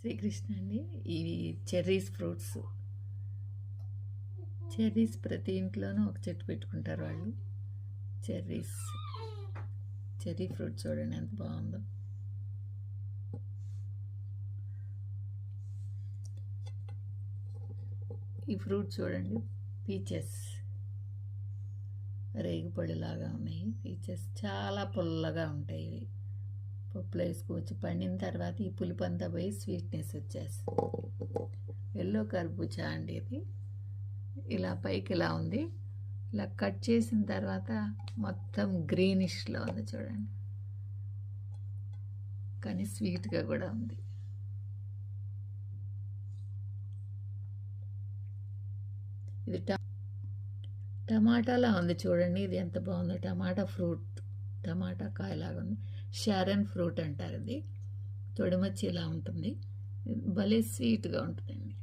శ్రీకృష్ణ అండి. ఇవి cherries fruits cherries ప్రతి ఇంట్లోనూ ఒక చెట్టు పెట్టుకుంటారు వాళ్ళు. చెర్రీస్ చెర్రీ ఫ్రూట్ చూడండి ఎంత బాగుందో. ఈ ఫ్రూట్ చూడండి. పీచెస్ రేగిపళ్ళులాగా ఉన్నాయి. పీచెస్ చాలా పుల్లగా ఉంటాయి ఇవి. పప్పులో వేసుకోవచ్చు పండిన తర్వాత ఈ పులిపంతా పోయి స్వీట్నెస్ వచ్చేస్తుంది. ఎల్లో కర్బూజా అండి ఇది. ఇలా పైకి ఇలా ఉంది. ఇలా కట్ చేసిన తర్వాత మొత్తం గ్రీనిష్లో ఉంది చూడండి. కానీ స్వీట్గా కూడా ఉంది. ఇది ట- టమాటాలా ఉంది చూడండి. ఇది ఎంత బాగుందో. టమాటా ఫ్రూట్ టమాటా కాయలాగా ఉంది. షారన్ ఫ్రూట్ అంటారు ఇది తొడిమచ్చి ఇలా ఉంటుంది. భలే స్వీట్గా ఉంటుందండి.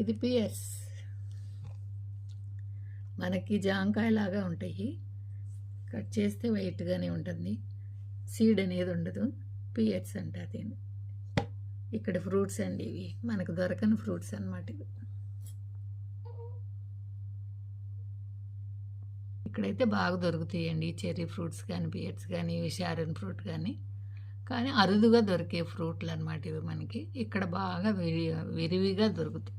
ఇది పియర్స్. మనకి జాంకాయలాగా ఉంటాయి. కట్ చేస్తే వైట్గానే ఉంటుంది. సీడ్ అనేది ఉండదు. పియర్స్ అంటారు దీన్ని. ఇక్కడ ఫ్రూట్స్ అండి ఇవి. మనకు దొరకని ఫ్రూట్స్ అన్నమాట ఇవి. ఇక్కడైతే బాగా దొరుకుతాయండి. చెర్రీ ఫ్రూట్స్ కానీ పియర్స్ కానీ ఇవి షారన్ ఫ్రూట్ కానీ కానీ అరుదుగా దొరికే ఫ్రూట్లు అనమాట ఇవి మనకి. ఇక్కడ బాగా విరి విరివిగా దొరుకుతాయి.